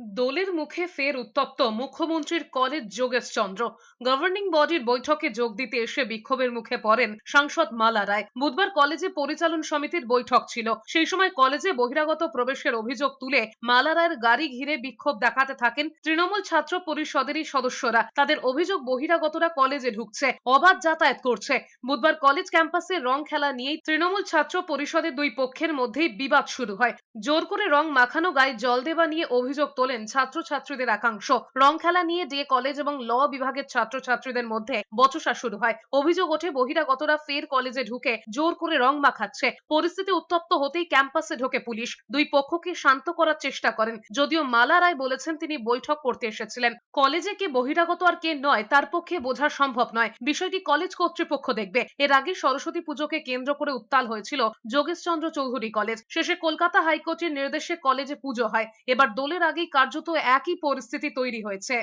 দোলের মুখে ফের উত্তপ্ত মুখ্যমন্ত্রীর কলেজ যোগেশ চন্দ্র। গভর্নিং বডির বৈঠকে যোগ দিতে এসে বিক্ষোভের মুখে পড়েন সাংসদ মালা রায়। বুধবার কলেজে পরিচালন সমিতির বৈঠক ছিল। সেই সময় কলেজে বহিরাগত প্রবেশের অভিযোগ তুলে মালা রায়ের গাড়ি ঘিরে বিক্ষোভ দেখাতে থাকেন তৃণমূল ছাত্র পরিষদেরই সদস্যরা। তাদের অভিযোগ বহিরাগতরা কলেজে ঢুকছে, অবাধ যাতায়াত করছে। বুধবার কলেজ ক্যাম্পাসে রং খেলা নিয়েই তৃণমূল ছাত্র পরিষদের দুই পক্ষের মধ্যেই বিবাদ শুরু হয়। জোর করে রং মাখানো, গায়ে জল দেওয়া নিয়ে অভিযোগ তোলেন ছাত্রছাত্রীদের একাংশ রং খেলা নিয়ে ডিএ কলেজ এবং ল বিভাগের ছাত্রছাত্রীদের মধ্যে বচসা শুরু হয়। অভিযোগ ওঠে, বহিরাগতরা ফের কলেজে ঢুকে জোর করে রং মাখাচ্ছে। পরিস্থিতি উত্তপ্ত হতেই ক্যাম্পাসে ঢোকে পুলিশ। দুই পক্ষকে শান্ত করার চেষ্টা করেন। যদিও মালা রায় বলেছেন, তিনি বৈঠক করতে এসেছিলেন। কলেজে কে বহিরাগত আর কে নয়, তার পক্ষে বোঝা সম্ভব নয়। বিষয়টি কলেজ কর্তৃপক্ষ দেখবে। এর আগে সরস্বতী পুজোকে কেন্দ্র করে উত্তাল হয়েছিল যোগেশচন্দ্র চৌধুরী কলেজ। শেষে কলকাতা হাইকোর্টের নির্দেশে কলেজে পুজো হয়। এবার দোলের আগেই কার্যত একই পরিস্থিতি তৈরি হয়েছে।